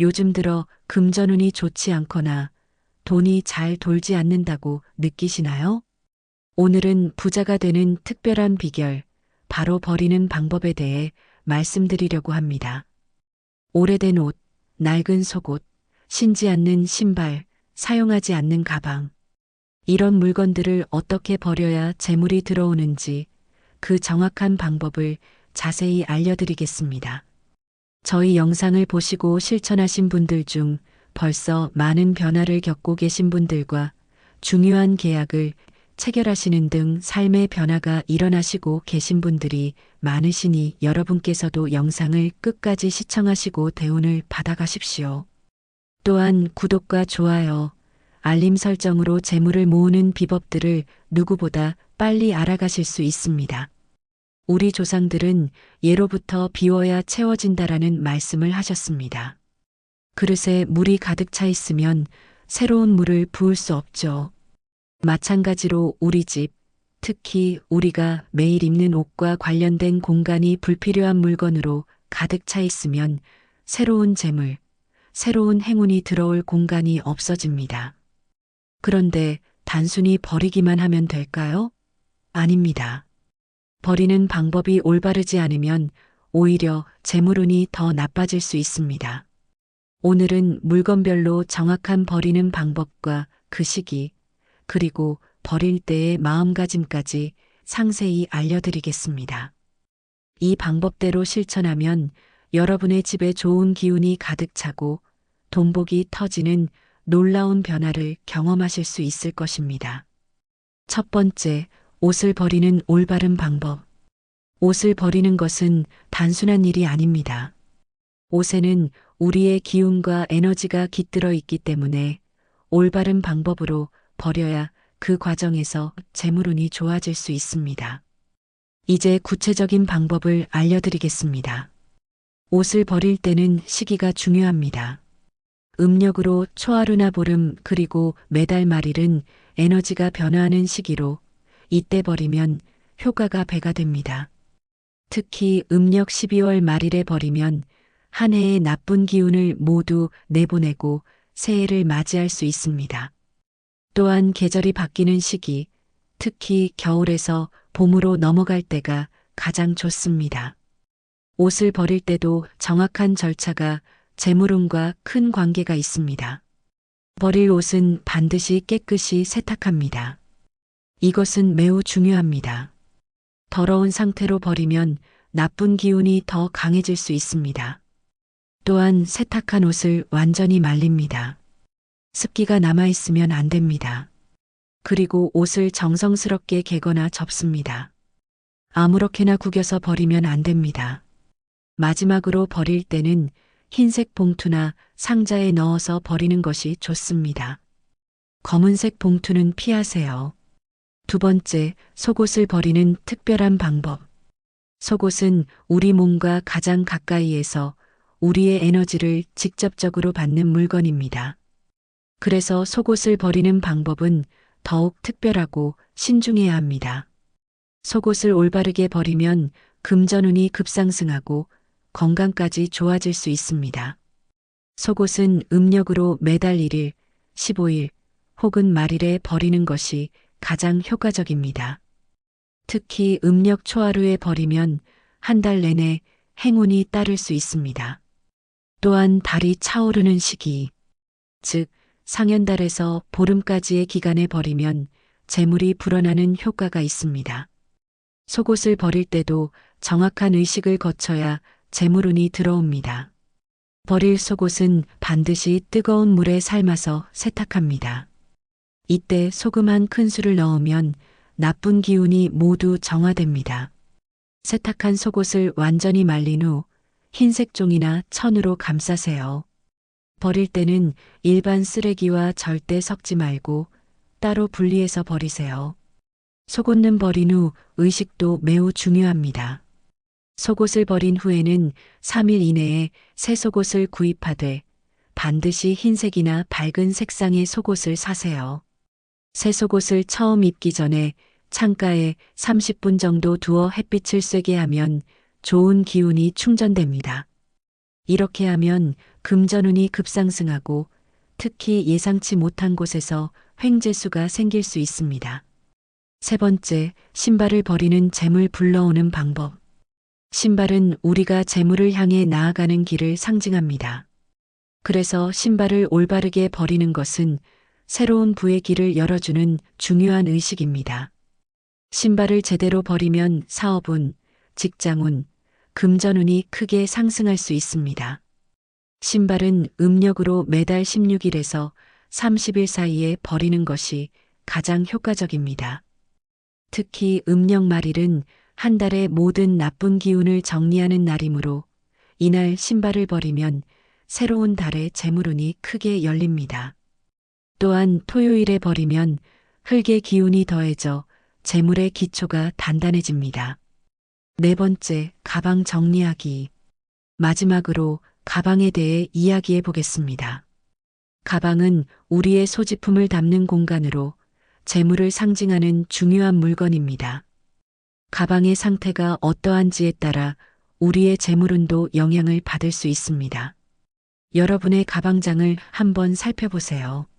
요즘 들어 금전운이 좋지 않거나 돈이 잘 돌지 않는다고 느끼시나요? 오늘은 부자가 되는 특별한 비결, 바로 버리는 방법에 대해 말씀드리려고 합니다. 오래된 옷, 낡은 속옷, 신지 않는 신발, 사용하지 않는 가방. 이런 물건들을 어떻게 버려야 재물이 들어오는지 그 정확한 방법을 자세히 알려드리겠습니다. 저희 영상을 보시고 실천하신 분들 중 벌써 많은 변화를 겪고 계신 분들과 중요한 계약을 체결하시는 등 삶의 변화가 일어나시고 계신 분들이 많으시니 여러분께서도 영상을 끝까지 시청하시고 대운을 받아가십시오. 또한 구독과 좋아요, 알림 설정으로 재물을 모으는 비법들을 누구보다 빨리 알아가실 수 있습니다. 우리 조상들은 예로부터 비워야 채워진다라는 말씀을 하셨습니다. 그릇에 물이 가득 차 있으면 새로운 물을 부을 수 없죠. 마찬가지로 우리 집, 특히 우리가 매일 입는 옷과 관련된 공간이 불필요한 물건으로 가득 차 있으면 새로운 재물, 새로운 행운이 들어올 공간이 없어집니다. 그런데 단순히 버리기만 하면 될까요? 아닙니다. 버리는 방법이 올바르지 않으면 오히려 재물운이 더 나빠질 수 있습니다. 오늘은 물건별로 정확한 버리는 방법과 그 시기, 그리고 버릴 때의 마음가짐까지 상세히 알려드리겠습니다. 이 방법대로 실천하면 여러분의 집에 좋은 기운이 가득 차고 돈복이 터지는 놀라운 변화를 경험하실 수 있을 것입니다. 첫 번째, 옷을 버리는 올바른 방법. 옷을 버리는 것은 단순한 일이 아닙니다. 옷에는 우리의 기운과 에너지가 깃들어 있기 때문에 올바른 방법으로 버려야 그 과정에서 재물운이 좋아질 수 있습니다. 이제 구체적인 방법을 알려드리겠습니다. 옷을 버릴 때는 시기가 중요합니다. 음력으로 초하루나 보름 그리고 매달 말일은 에너지가 변화하는 시기로 이때 버리면 효과가 배가 됩니다. 특히 음력 12월 말일에 버리면 한 해의 나쁜 기운을 모두 내보내고 새해를 맞이할 수 있습니다. 또한 계절이 바뀌는 시기, 특히 겨울에서 봄으로 넘어갈 때가 가장 좋습니다. 옷을 버릴 때도 정확한 절차가 재물운과 큰 관계가 있습니다. 버릴 옷은 반드시 깨끗이 세탁합니다. 이것은 매우 중요합니다. 더러운 상태로 버리면 나쁜 기운이 더 강해질 수 있습니다. 또한 세탁한 옷을 완전히 말립니다. 습기가 남아있으면 안 됩니다. 그리고 옷을 정성스럽게 개거나 접습니다. 아무렇게나 구겨서 버리면 안 됩니다. 마지막으로 버릴 때는 흰색 봉투나 상자에 넣어서 버리는 것이 좋습니다. 검은색 봉투는 피하세요. 두 번째, 속옷을 버리는 특별한 방법. 속옷은 우리 몸과 가장 가까이에서 우리의 에너지를 직접적으로 받는 물건입니다. 그래서 속옷을 버리는 방법은 더욱 특별하고 신중해야 합니다. 속옷을 올바르게 버리면 금전운이 급상승하고 건강까지 좋아질 수 있습니다. 속옷은 음력으로 매달 1일, 15일 혹은 말일에 버리는 것이 가장 효과적입니다. 특히 음력 초하루에 버리면 한 달 내내 행운이 따를 수 있습니다. 또한 달이 차오르는 시기, 즉 상현달에서 보름까지의 기간에 버리면 재물이 불어나는 효과가 있습니다. 속옷을 버릴 때도 정확한 의식을 거쳐야 재물운이 들어옵니다. 버릴 속옷은 반드시 뜨거운 물에 삶아서 세탁합니다. 이때 소금 한 큰술을 넣으면 나쁜 기운이 모두 정화됩니다. 세탁한 속옷을 완전히 말린 후 흰색 종이나 천으로 감싸세요. 버릴 때는 일반 쓰레기와 절대 섞지 말고 따로 분리해서 버리세요. 속옷는 버린 후 의식도 매우 중요합니다. 속옷을 버린 후에는 3일 이내에 새 속옷을 구입하되 반드시 흰색이나 밝은 색상의 속옷을 사세요. 새 속옷을 처음 입기 전에 창가에 30분 정도 두어 햇빛을 쐬게 하면 좋은 기운이 충전됩니다. 이렇게 하면 금전운이 급상승하고 특히 예상치 못한 곳에서 횡재수가 생길 수 있습니다. 세 번째, 신발을 버리는 재물 불러오는 방법. 신발은 우리가 재물을 향해 나아가는 길을 상징합니다. 그래서 신발을 올바르게 버리는 것은 새로운 부의 길을 열어주는 중요한 의식입니다. 신발을 제대로 버리면 사업운, 직장운, 금전운이 크게 상승할 수 있습니다. 신발은 음력으로 매달 16일에서 30일 사이에 버리는 것이 가장 효과적입니다. 특히 음력 말일은 한 달의 모든 나쁜 기운을 정리하는 날이므로 이날 신발을 버리면 새로운 달의 재물운이 크게 열립니다. 또한 토요일에 버리면 흙의 기운이 더해져 재물의 기초가 단단해집니다. 네 번째, 가방 정리하기. 마지막으로 가방에 대해 이야기해 보겠습니다. 가방은 우리의 소지품을 담는 공간으로 재물을 상징하는 중요한 물건입니다. 가방의 상태가 어떠한지에 따라 우리의 재물운도 영향을 받을 수 있습니다. 여러분의 가방장을 한번 살펴보세요.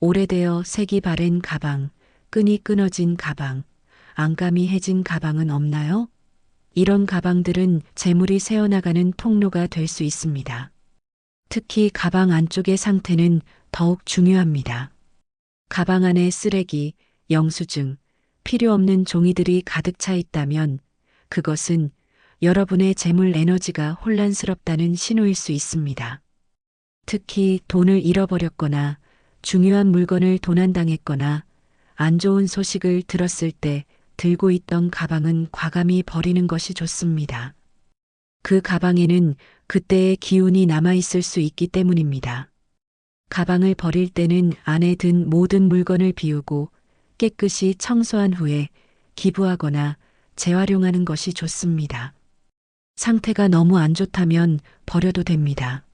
오래되어 색이 바랜 가방, 끈이 끊어진 가방, 안감이 해진 가방은 없나요? 이런 가방들은 재물이 새어나가는 통로가 될 수 있습니다. 특히 가방 안쪽의 상태는 더욱 중요합니다. 가방 안에 쓰레기, 영수증, 필요 없는 종이들이 가득 차 있다면 그것은 여러분의 재물 에너지가 혼란스럽다는 신호일 수 있습니다. 특히 돈을 잃어버렸거나 중요한 물건을 도난당했거나 안 좋은 소식을 들었을 때 들고 있던 가방은 과감히 버리는 것이 좋습니다. 그 가방에는 그때의 기운이 남아있을 수 있기 때문입니다. 가방을 버릴 때는 안에 든 모든 물건을 비우고 깨끗이 청소한 후에 기부하거나 재활용하는 것이 좋습니다. 상태가 너무 안 좋다면 버려도 됩니다.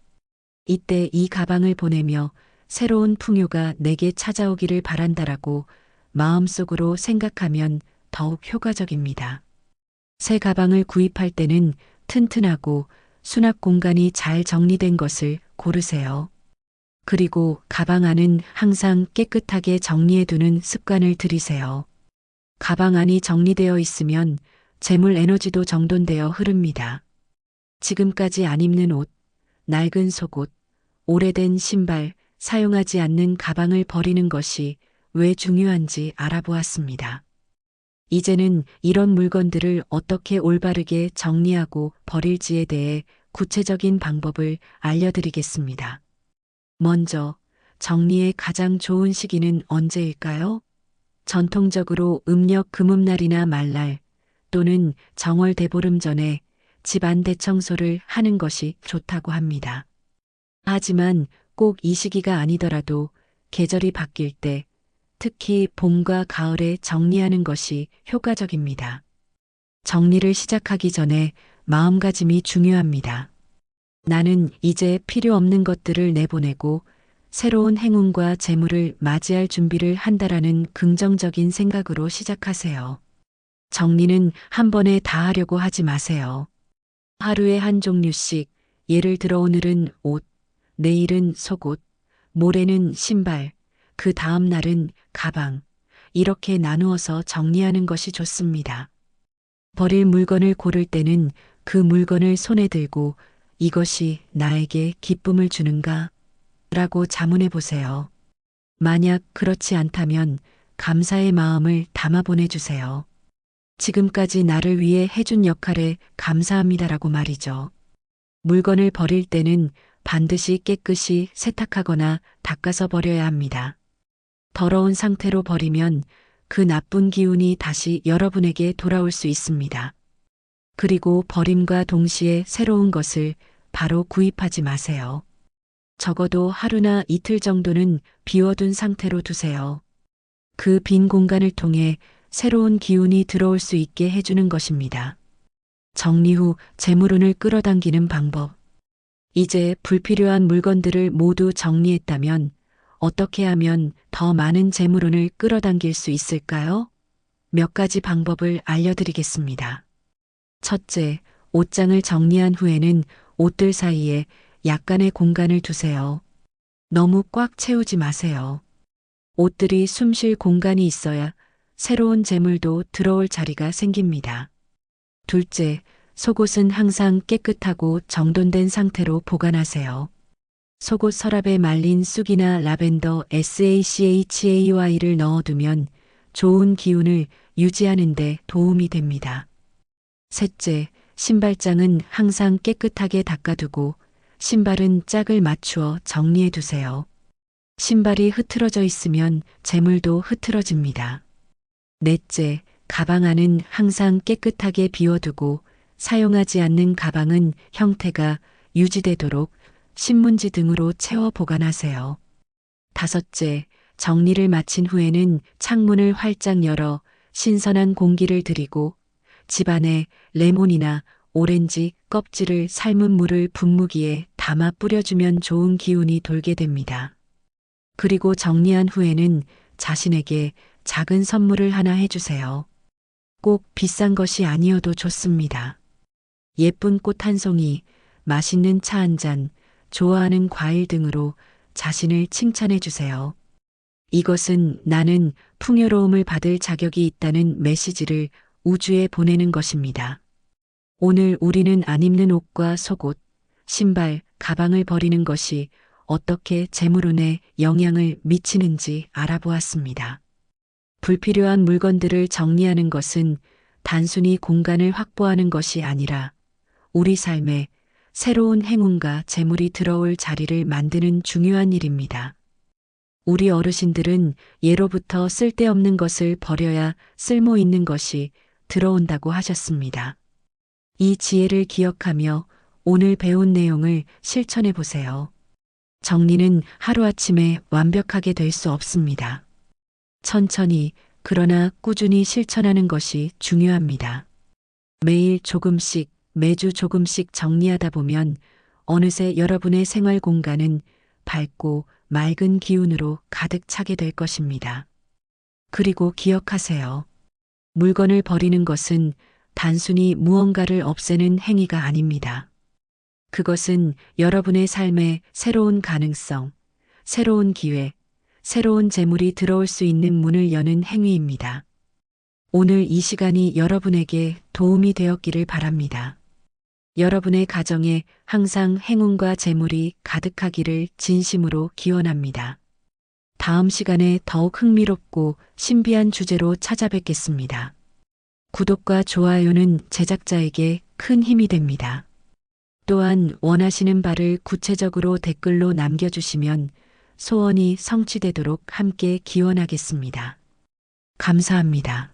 이때 이 가방을 보내며 새로운 풍요가 내게 찾아오기를 바란다라고 마음속으로 생각하면 더욱 효과적입니다. 새 가방을 구입할 때는 튼튼하고 수납 공간이 잘 정리된 것을 고르세요. 그리고 가방 안은 항상 깨끗하게 정리해두는 습관을 들이세요. 가방 안이 정리되어 있으면 재물 에너지도 정돈되어 흐릅니다. 지금까지 안 입는 옷, 낡은 속옷, 오래된 신발, 사용하지 않는 가방을 버리는 것이 왜 중요한지 알아보았습니다. 이제는 이런 물건들을 어떻게 올바르게 정리하고 버릴지에 대해 구체적인 방법을 알려드리겠습니다. 먼저, 정리의 가장 좋은 시기는 언제일까요? 전통적으로 음력 금음날이나 말날 또는 정월 대보름 전에 집안 대청소를 하는 것이 좋다고 합니다. 하지만 꼭 이 시기가 아니더라도 계절이 바뀔 때 특히 봄과 가을에 정리하는 것이 효과적입니다. 정리를 시작하기 전에 마음가짐이 중요합니다. 나는 이제 필요 없는 것들을 내보내고 새로운 행운과 재물을 맞이할 준비를 한다라는 긍정적인 생각으로 시작하세요. 정리는 한 번에 다 하려고 하지 마세요. 하루에 한 종류씩, 예를 들어 오늘은 옷, 내일은 속옷, 모레는 신발, 그 다음 날은 가방, 이렇게 나누어서 정리하는 것이 좋습니다. 버릴 물건을 고를 때는 그 물건을 손에 들고 이것이 나에게 기쁨을 주는가? 라고 자문해 보세요. 만약 그렇지 않다면 감사의 마음을 담아 보내주세요. 지금까지 나를 위해 해준 역할에 감사합니다라고 말이죠. 물건을 버릴 때는 반드시 깨끗이 세탁하거나 닦아서 버려야 합니다. 더러운 상태로 버리면 그 나쁜 기운이 다시 여러분에게 돌아올 수 있습니다. 그리고 버림과 동시에 새로운 것을 바로 구입하지 마세요. 적어도 하루나 이틀 정도는 비워둔 상태로 두세요. 그 빈 공간을 통해 새로운 기운이 들어올 수 있게 해주는 것입니다. 정리 후 재물운을 끌어당기는 방법. 이제 불필요한 물건들을 모두 정리했다면 어떻게 하면 더 많은 재물운을 끌어당길 수 있을까요? 몇 가지 방법을 알려드리겠습니다. 첫째, 옷장을 정리한 후에는 옷들 사이에 약간의 공간을 두세요. 너무 꽉 채우지 마세요. 옷들이 숨 쉴 공간이 있어야 새로운 재물도 들어올 자리가 생깁니다. 둘째, 속옷은 항상 깨끗하고 정돈된 상태로 보관하세요. 속옷 서랍에 말린 쑥이나 라벤더 SACHAY를 넣어두면 좋은 기운을 유지하는 데 도움이 됩니다. 셋째, 신발장은 항상 깨끗하게 닦아두고 신발은 짝을 맞추어 정리해 두세요. 신발이 흐트러져 있으면 재물도 흐트러집니다. 넷째, 가방 안은 항상 깨끗하게 비워두고 사용하지 않는 가방은 형태가 유지되도록 신문지 등으로 채워 보관하세요. 다섯째, 정리를 마친 후에는 창문을 활짝 열어 신선한 공기를 들이고 집안에 레몬이나 오렌지 껍질을 삶은 물을 분무기에 담아 뿌려주면 좋은 기운이 돌게 됩니다. 그리고 정리한 후에는 자신에게 작은 선물을 하나 해주세요. 꼭 비싼 것이 아니어도 좋습니다. 예쁜 꽃 한 송이, 맛있는 차 한 잔, 좋아하는 과일 등으로 자신을 칭찬해 주세요. 이것은 나는 풍요로움을 받을 자격이 있다는 메시지를 우주에 보내는 것입니다. 오늘 우리는 안 입는 옷과 속옷, 신발, 가방을 버리는 것이 어떻게 재물운에 영향을 미치는지 알아보았습니다. 불필요한 물건들을 정리하는 것은 단순히 공간을 확보하는 것이 아니라 우리 삶에 새로운 행운과 재물이 들어올 자리를 만드는 중요한 일입니다. 우리 어르신들은 예로부터 쓸데없는 것을 버려야 쓸모 있는 것이 들어온다고 하셨습니다. 이 지혜를 기억하며 오늘 배운 내용을 실천해 보세요. 정리는 하루아침에 완벽하게 될 수 없습니다. 천천히 그러나 꾸준히 실천하는 것이 중요합니다. 매일 조금씩 매주 조금씩 정리하다 보면 어느새 여러분의 생활 공간은 밝고 맑은 기운으로 가득 차게 될 것입니다. 그리고 기억하세요. 물건을 버리는 것은 단순히 무언가를 없애는 행위가 아닙니다. 그것은 여러분의 삶에 새로운 가능성, 새로운 기회, 새로운 재물이 들어올 수 있는 문을 여는 행위입니다. 오늘 이 시간이 여러분에게 도움이 되었기를 바랍니다. 여러분의 가정에 항상 행운과 재물이 가득하기를 진심으로 기원합니다. 다음 시간에 더욱 흥미롭고 신비한 주제로 찾아뵙겠습니다. 구독과 좋아요는 제작자에게 큰 힘이 됩니다. 또한 원하시는 바를 구체적으로 댓글로 남겨주시면 소원이 성취되도록 함께 기원하겠습니다. 감사합니다.